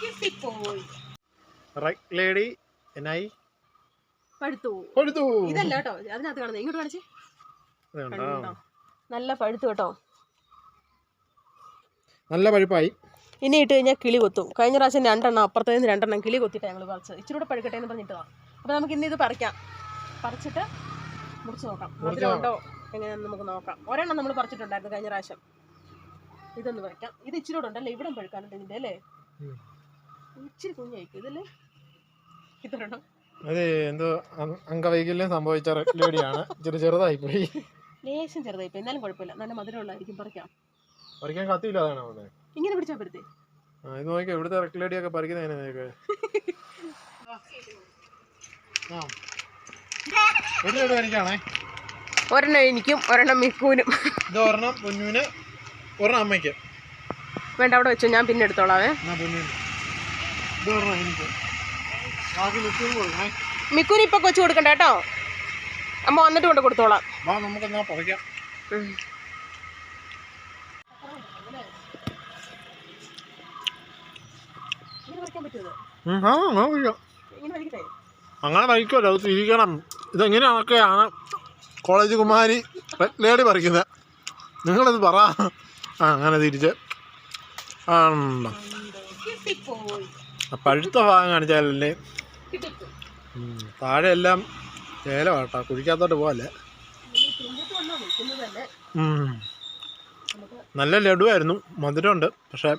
കിട്ടിപ്പോയി right lady എന്നായി പഴുത്തു പഴുത്തു ഇതല്ല കേട്ടോ അതിനകത്ത് കാണുന്നത്. ഇങ്ങോട്ട് കാണിച്ച്? ഇത് കണ്ടോ? കണ്ടോ? നല്ല പഴുത്തു കേട്ടോ. നല്ല പഴുപ്പായി ഇനി ഇട്ട് കഴിഞ്ഞാൽ കിളി കൊത്തും. കഴിഞ്ഞ പ്രാവശ്യം രണ്ടെണ്ണം അപ്പുറത്തേ നിന്ന് രണ്ടെണ്ണം കിളി കൊത്തിയിട്ട് ഞങ്ങൾ പറിച്ചത്. ഇച്ചിരി കൂടെ പഴുക്കട്ടെ എന്ന് പറഞ്ഞിട്ടാണ് അപ്പോൾ നമുക്ക് ഇന്ന് ഇത് പറിക്കാം. പറിച്ചിട്ട് മുറിച്ച് നോക്കാം. ഉണ്ടോ എങ്ങനെയാണെന്ന് നമുക്ക് നോക്കാം. ഒരെണ്ണം നമ്മൾ പറിച്ചിട്ടുണ്ടായിരുന്നു കഴിഞ്ഞ പ്രാവശ്യം. ഇതൊന്ന് വരയ്ക്കാം. ഇത് ഇച്ചിരി കൂടെ ഉണ്ടല്ലേ? ഇവിടെ പഴുക്കാനുണ്ട് ഇതിന്റെ അല്ലേ? ഇച്ചിരി കുഞ്ഞായിരിക്കും ഇതല്ലേ ഇതൊരെണ്ണം അത് എന്തോ അംഗവൈകല്യം സംഭവിച്ച ലേഡിയാണ്. ചെറു ചെറുതായി പോയി. ലേശം ചെറുതായി ഇപ്പം എന്നാലും കുഴപ്പമില്ല. നല്ല മധുരമുള്ളതായിരിക്കും പറിക്കാം. പറിക്കാൻ കത്തിയില്ല അതാണ് ഇങ്ങനെ പിടിച്ചാൽ പറ്റത്തേ? ആ ഇത് നോക്കി ഇവിടുത്തെ റെക്ലേഡി ഒക്കെ ഒരു ലഡു എനിക്കാണേ ഒരെണ്ണം എനിക്കും ഒരെണ്ണം മിക്കൂനും ഇത് ഒരെണ്ണം പൊന്നുവിന് ഒരെണ്ണം അമ്മയ്ക്ക്. വേണ്ട അവിടെ വെച്ചു. ഞാൻ പിന്നെ എടുത്തോളാവേ. മിക്കൂരി മിക്കൂന് ഇപ്പൊ കൊച്ചു കൊടുക്കണ്ട കേട്ടോ. അമ്മ വന്നിട്ട് കൊണ്ട് കൊടുത്തോളാം. അങ്ങനെ വഹിക്കുമല്ലോ അത് തിരിക്കണം. ഇതെങ്ങനെയൊക്കെയാണ് കോളേജ് കുമാരി ലേഡി പറിക്കുന്നത് നിങ്ങളിത് പറ. ആ അങ്ങനെ തിരിച്ച്. പഴുത്ത ഭാഗം കാണിച്ചാലല്ലേ? താഴെ എല്ലാം ഏലമാട്ടാ കുഴിക്കാത്തോട്ട് പോകല്ലേ. നല്ല ലഡുവായിരുന്നു മധുരമുണ്ട് പക്ഷേ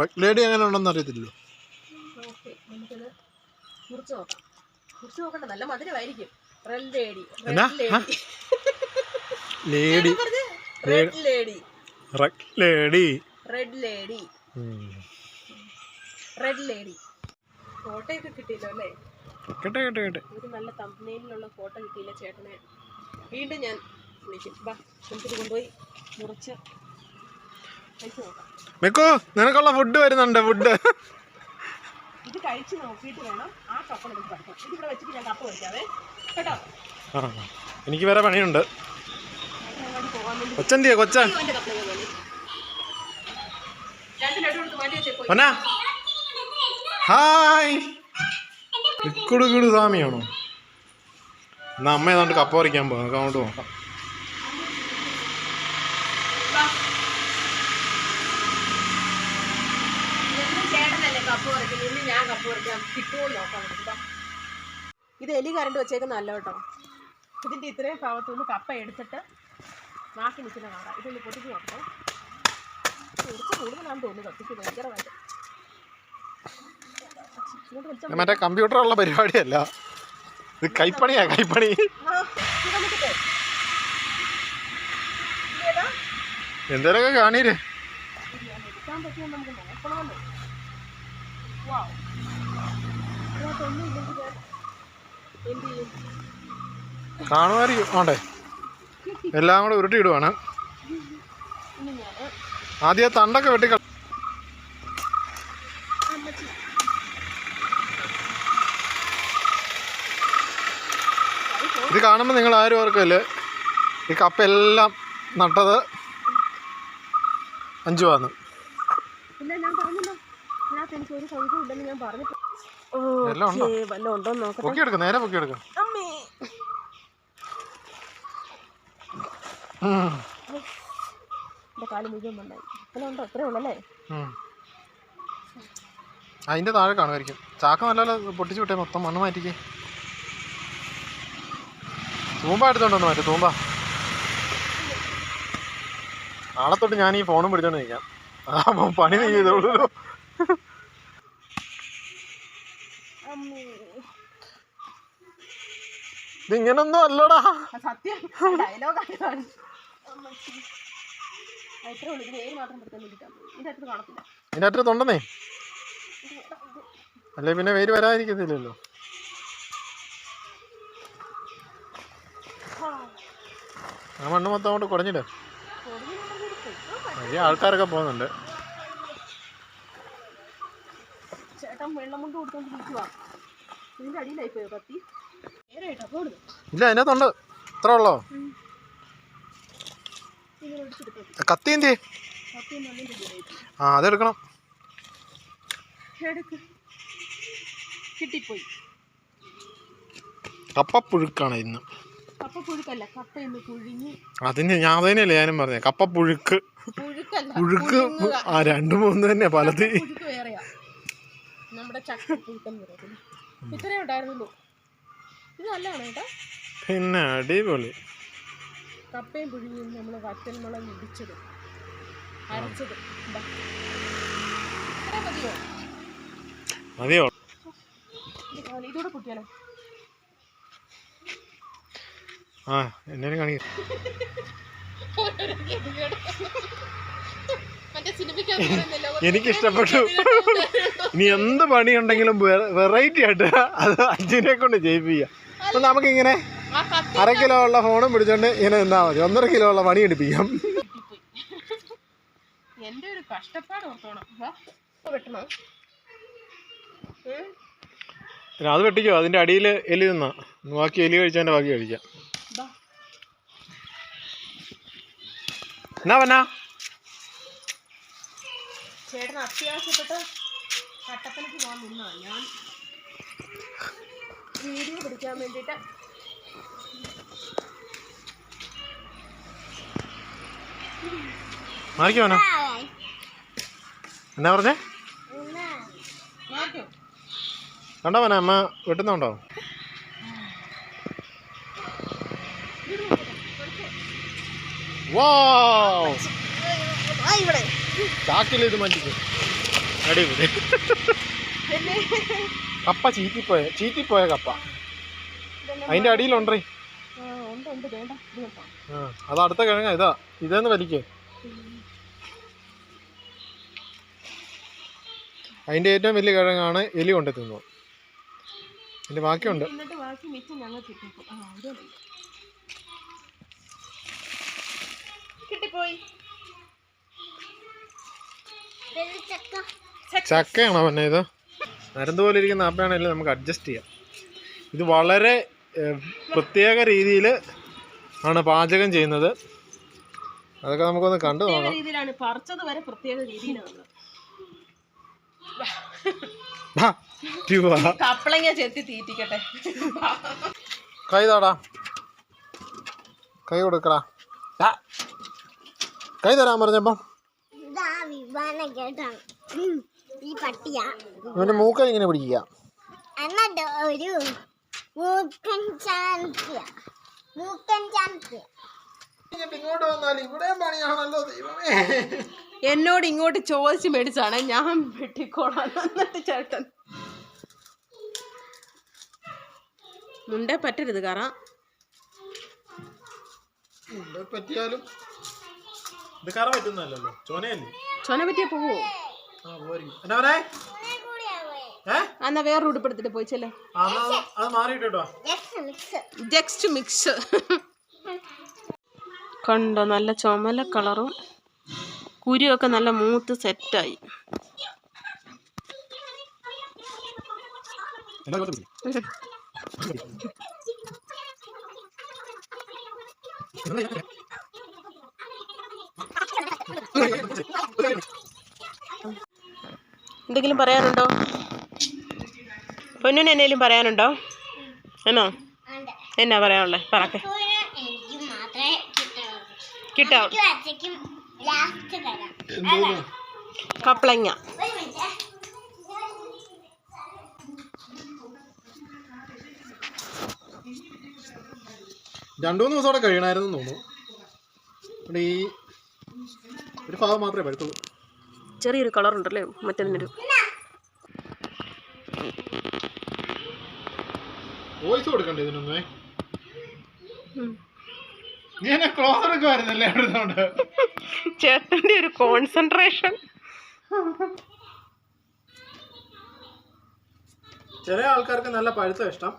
റെഡ് ലേഡി എങ്ങനെ ഉണ്ടെന്ന് അറിയത്തില്ലല്ലോ. എന്നാ? Lady lady red lady red lady. Red lady ഫോട്ടോയൊക്കെ കിട്ടിയില്ലോ അല്ലേ? കേട്ടെ കേട്ടെ കേട്ടെ. ഒരു നല്ല തമ്പനയിലുള്ള ഫോട്ടോ കിട്ടിയില്ല ചേട്ടനെ? വീണ്ടും ഞാൻ വിളിക്കും. ബാ നമുക്കിത് കൊണ്ടുപോയി മുറിച്ച് മിക്കു നിനക്കുള്ള ഫുഡ് വരുന്നുണ്ട് ഫുഡ് ഇത് കഴിച്ച് നോക്കിയിട്ട് വേണം ആ കപ്പ നമുക്ക് പഠിക്കാം ഇതിവിടെ വെച്ചിട്ട് ഞാൻ കപ്പ വയ്ക്കാവേ കേട്ടോ? എനിക്ക് വേറെ പണിയുണ്ട്. വെച്ചേക്കോ കൊച്ച ഹായ്. ഇക്കുടുകിടു സ്വാമിയാണോ? എന്നാ അമ്മ ഏതാണ്ട് കപ്പ പറിക്കാൻ പോകാം നമുക്ക് അങ്ങോട്ട് നോക്കാം. ഇത് എലി കരണ്ട് വെച്ചേക്കുന്നല്ല കേട്ടോ. ഇതിന്റെ ഇത്രയും ഭാഗത്തുനിന്ന് കപ്പ എടുത്തിട്ട് ബാക്കി നിൽക്കുന്ന കാണാം ഇതൊന്ന് പൊട്ടിച്ച് നോക്കട്ടെ. കുറച്ച് കൂടുതലാണെന്ന് തോന്നുന്നു കത്തിക്ക് ഭയങ്കരമായിട്ട് മറ്റേ കമ്പ്യൂട്ടറുള്ള പരിപാടിയല്ല. ഇത് കൈപ്പണിയാ കൈപ്പണി. എന്തേലൊക്കെ കാണീര്. കാണുമായിരിക്കും. ആണ്ടേ. എല്ലാം കൂടെ ഉരുട്ടി ഇടുവാണ് ഇനി ആദ്യം തണ്ടൊക്കെ വെട്ടി കള- ഇത് കാണുമ്പോൾ നിങ്ങൾ ആരും ഓർക്കല്ലേ? ഈ കപ്പ എല്ലാം നട്ടത് അഞ്ചു വന്ന് ഇല്ല ഞാൻ പറഞ്ഞല്ലോ ഇതിനകത്ത് എനിക്ക് ഒരു സംശയം ഇല്ലെന്ന് ഞാൻ പറഞ്ഞിട്ട് എല്ലാം ഉണ്ടോ? പൊക്കിയെടുക്കും നേരെ പൊക്കിയെടുക്കും അമ്മേ ഉം. എന്റെ കാൽ മുഴുവൻ ഉണ്ടായി ഉണ്ടോ ഉള്ളല്ലേ. അതിന്റെ താഴെ കാണുമായിരിക്കും. ചാക്ക നല്ല പൊട്ടിച്ചു വിട്ടേ മൊത്തം മണ്ണ് മാറ്റിക്കേ. തൂമ്പ എടുത്തോണ്ടോ മാറ്റി തൂമ്പ? നാളെ തൊട്ട് ഞാൻ ഈ ഫോണും പിടിച്ചോണ്ട് നിൽക്കാം ആ പണി നീ ചെയ്തോളൂ ഇതിങ്ങനൊന്നും അല്ലടാ. സത്യം. ഡയലോഗ് ഇത്രേ ഉള്ളൂ. ഇതിന് ഏഴ് മാത്രം എടുക്കാൻ വേണ്ടിയിട്ടാണ്. ഇതിന്റെ അടുത്ത് കാണത്തില്ല. ഇതിന്റെ അറ്റത്ത് തൊണ്ടെന്നേ അല്ലേ പിന്നെ വേര് വരാതിരിക്കത്തില്ലല്ലോ. ആ മണ്ണ് മൊത്തം അങ്ങോട്ട് കുടഞ്ഞിട്ട് വലിയ ആൾക്കാരൊക്കെ പോകുന്നുണ്ട്. ചേട്ടൻ വെള്ളം കൊണ്ട് കൊടുത്തോണ്ടിരിക്കുക ഇതിന്റെ അടിയിലായി പോയോ കത്തി? ഇല്ല അതിനകത്തുണ്ട്. ഇത്ര ഉള്ളോ? കത്തി എന്തി ആ അതെടുക്കണം. കിട്ടിപ്പോയി. കപ്പപ്പുഴുക്കാണ് ഇന്ന്. അതിന് ഞാൻ അതന്നെയല്ലേ ഞാനും പറഞ്ഞേ കപ്പപ്പുഴുക്ക്. പുഴുക്ക് ആ രണ്ടു മൂന്ന് തന്നെ പലത്. പിന്നെ അടിപൊളി. കപ്പയും പുഴുങ്ങിയും നമ്മൾ വറ്റൽമുളക് ഇടിച്ചത് അരച്ചത്. മതിയോ? മതിയോ? ഇതൂടെ കുട്ടിയാലോ? ആ എന്നേലും കാണിക്ക. എനിക്ക് ഇഷ്ടപ്പെട്ടു. ഇനി എന്ത് പണിയുണ്ടെങ്കിലും വെറൈറ്റി ആയിട്ട് അത് അച്ഛനെ കൊണ്ട് ചെയ്യിപ്പിക്കുക. അപ്പൊ നമുക്കിങ്ങനെ അര കിലോ ഉള്ള ഫോണും പിടിച്ചോണ്ട് ഇങ്ങനെ നിന്നാ മതി. ഒന്നര കിലോ ഉള്ള പണി എടുപ്പിക്കാം. എന്റെ ഒരു കഷ്ടപ്പാട് ഓർത്തോണം. അത് വെട്ടിക്കോ. അതിന്റെ അടിയിൽ എലി നിന്നാ. ബാക്കി എലി കഴിച്ചതിന്റെ ബാക്കി കഴിക്കാം. എന്നാ പന്നാ ചേട്ടന് അത്യാവശ്യപ്പെട്ട് കട്ടപ്പനക്ക് പോകാൻ നിന്നാ. ഞാൻ വീഡിയോ പിടിക്കാൻ വേണ്ടിയിട്ട് മാറിക്കോ എന്താ എന്നാ പറഞ്ഞേ? കണ്ടോ മോനെ അമ്മ വെട്ടുന്നുണ്ടോ? ചാക്കിൽ ഇത് മാറ്റിക്കും. അടിപൊളി. കപ്പ ചീറ്റിപ്പോയ ചീറ്റിപ്പോയ കപ്പ. അതിന്റെ അടിയിലുണ്ടേ അത് അടുത്ത കിഴങ്ങ ഇതാ. ഇതെന്ന് വലിക്കേ. അതിന്റെ ഏറ്റവും വലിയ കിഴങ്ങാണ് എലി കൊണ്ട് തിന്നത്. അതിന്റെ ബാക്കിയുണ്ട്. ചക്കയാണോ പിന്നെ ഇത്? നരന്ത് പോലെ ഇരിക്കുന്ന ആപ്പയാണെങ്കിലും നമുക്ക് അഡ്ജസ്റ്റ് ചെയ്യാം. ഇത് വളരെ പ്രത്യേക രീതിയിൽ ആണ് പാചകം ചെയ്യുന്നത്. അതൊക്കെ നമുക്കൊന്ന് കണ്ടു നോക്കാം. രീതിയിലാണ് പറിച്ചത് വരെ പ്രത്യേക രീതിയിലാണ്. കപ്പളങ്ങ ചെത്തി തീറ്റിക്കട്ടെ. കൈ താടാ. കൈ കൊടുക്കടാ. കൈ തരാൻ പറഞ്ഞപ്പം. ഇവന്റെ മൂക്ക ഇങ്ങനെ പിടിക്കുക എന്നിട്ട് ഒരു മൂക്കൻ ചാൻസിയ മൂക്കൻ ചാൻസിയ ഇങ്ങോട്ട് വന്നാൽ ഇവിടെ പണിയാണല്ലോ ദൈവമേ. എന്നോട് ഇങ്ങോട്ട് ചോദിച്ച് മേടിച്ചാണ്. ഞാൻ വെട്ടിക്കോളാം. എന്നിട്ട് ചേട്ടൻ. മുണ്ട പറ്റരുത് കാറ. പറ്റിയാലും ഇത് കറ പറ്റുന്നല്ലോ ചോനയല്ലേ? ചൊന പറ്റിയാ പോവോ? ആ പോയിരിക്കും എന്നാ പറയേ എന്നാ വേറെ ഉടുപ്പെടുത്തിട്ട് പോയി ചെല്ലേ. ജസ്റ്റ് മിക്സ് കണ്ടോ നല്ല ചുമല കളറും കുരുവൊക്കെ നല്ല മൂത്ത് സെറ്റായി. എന്തെങ്കിലും പറയാനുണ്ടോ? പൊന്നിന് എന്നേലും പറയാനുണ്ടോ? എന്നോ? എന്നാ പറയാനുള്ളത് പറക്കെ. എനിക്ക് മാത്രമേ കിട്ടുള്ളൂ കിട്ടോ എനിക്ക് ലാസ്റ്റ് തരാം. കപ്ലങ്ങ. രണ്ടു മൂന്ന് ദിവസം അവിടെ കഴിയണമായിരുന്നു തോന്നുന്നു. ഇവിടെ ഈ ഒരു ഭാഗം മാത്രമേ പഴുത്തുള്ളൂ ചെറിയൊരു കളർ ഉണ്ടല്ലേ മറ്റേതിനൊരു വോയിസ് കൊടുക്കണ്ടേ ഇതിനൊന്നേ? നീ എന്നെ ഒക്കെ വരുന്നല്ലേ അവിടുന്നോണ്ട് ചേട്ടന്റെ ഒരു കോൺസെൻട്രേഷൻ ചില ആൾക്കാർക്ക് നല്ല പഴുത്ത ഇഷ്ടം.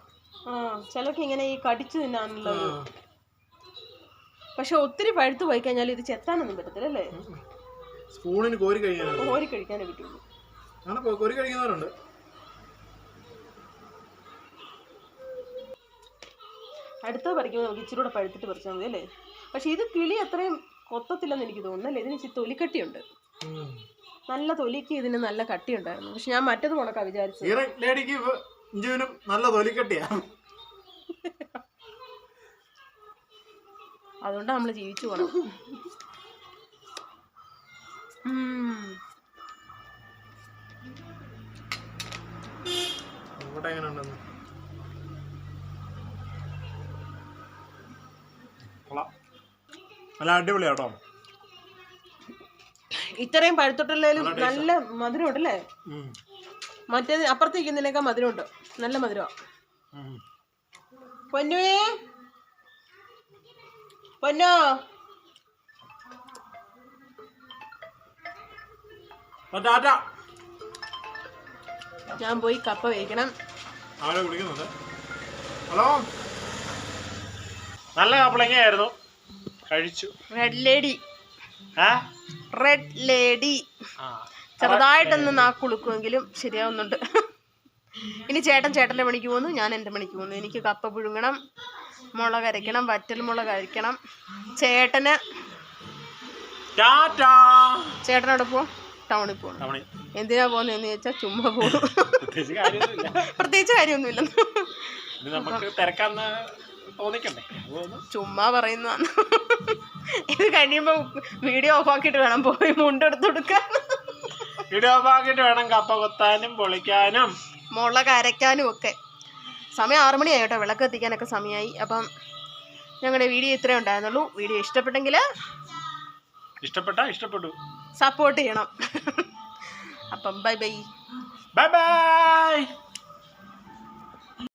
ആ ചിലർക്ക് ഇങ്ങനെ ഈ കടിച്ചു തിന്നാണല്ലോ. പക്ഷെ ഒത്തിരി പഴുത്ത് പോയി കഴിഞ്ഞാൽ ഇത് ചെത്താനൊന്നും പറ്റത്തില്ല അല്ലേ? സ്പൂണിന് കോരി കഴിക്കാനാണ് കോരി കഴിക്കാനേ പറ്റുള്ളൂ. അങ്ങനെ കോരി കഴിക്കുന്നവരുണ്ട്. അടുത്ത പറിക്കുമ്പോൾ നമുക്ക് ഇച്ചിരി കൂടെ പഴുത്തിട്ട് പറിച്ചാൽ മതി അല്ലേ? പക്ഷെ ഇത് കിളി അത്രയും കൊത്തത്തില്ലെന്ന് എനിക്ക് തോന്നുന്നു അല്ലേ? ഇതിന് ഇച്ചിരി തൊലിക്കട്ടിയുണ്ട്. നല്ല തൊലിക്ക് ഇതിന് നല്ല കട്ടി ഉണ്ടായിരുന്നു പക്ഷെ ഞാൻ മറ്റത് കൊണക്കാ വിചാരിച്ചത്. അതുകൊണ്ടാ ലേഡിക്ക് ഇഞ്ചുവിനും നല്ല തൊലിക്കട്ടിയാ. അതുകൊണ്ട് നമ്മൾ ജീവിച്ചു പോണം ഉം. ഇവിടെ എങ്ങനെ ഉണ്ടെന്ന് കൊള്ളാം. നല്ല അടിപൊളിയാട്ടോ. ഇത്രയും പഴുത്തൊട്ടില്ലേലും നല്ല മധുരം ഉണ്ടല്ലേ ഉം. മറ്റേത് അപ്പുറത്തേക്കുന്നതിനേക്കാൾ മധുരമുണ്ട്. നല്ല മധുരമാ. പൊന്നുവേ പൊന്നോ. ഞാൻ പോയി കപ്പ വേവിക്കണം. ഹലോ? നല്ല കപ്പളങ്ങയായിരുന്നു കഴിച്ചു. റെഡ് ലേഡി ഏ റെഡ് ലേഡി ആ. ചെറുതായിട്ടൊന്ന് നാക്കുളുക്കുമെങ്കിലും ശരിയാവുന്നുണ്ട്. ഇനി ചേട്ടൻ ചേട്ടന്റെ പണിക്ക് പോകുന്നു ഞാൻ എന്റെ പണിക്ക് പോകുന്നു. എനിക്ക് കപ്പ പുഴുങ്ങണം മുളക് അരയ്ക്കണം വറ്റൽ മുളക് അരയ്ക്കണം. ചേട്ടന് ടാറ്റ. ചേട്ടനോട് പോകും ടൗണിൽ പോകണം തവണ എന്തിനാ പോകുന്നതെന്ന് ചോദിച്ചാൽ ചുമ്മാ പോകും. പ്രത്യേകിച്ച് കാര്യമൊന്നുമില്ല. പ്രത്യേകിച്ച് കാര്യമൊന്നുമില്ല ഇത് നമുക്ക് തിരക്കാന്ന് തോന്നിക്കണ്ടേ? ചുമ്മാ പറയുന്നതാണ് ഇത് കഴിയുമ്പോൾ വീഡിയോ ഓഫ് ആക്കിയിട്ട് വേണം പോയി മുണ്ടെടുത്ത് കൊടുക്കാൻ. വീഡിയോ ഓഫ് ആക്കിയിട്ട് വേണം കപ്പ കൊത്താനും പൊളിക്കാനും. മുളക് അരയ്ക്കാനും ഒക്കെ. സമയം ആറു മണിയായി കേട്ടോ. വിളക്ക് എത്തിക്കാനൊക്കെ സമയമായി അപ്പം ഞങ്ങളുടെ വീഡിയോ ഇത്രേ ഉണ്ടായിരുന്നുള്ളൂ. വീഡിയോ ഇഷ്ടപ്പെട്ടെങ്കിൽ ഇഷ്ടപ്പെട്ട ഇഷ്ടപ്പെട്ടു. സപ്പോർട്ട് ചെയ്യണം. അപ്പം ബൈ ബൈ ബൈ ബൈ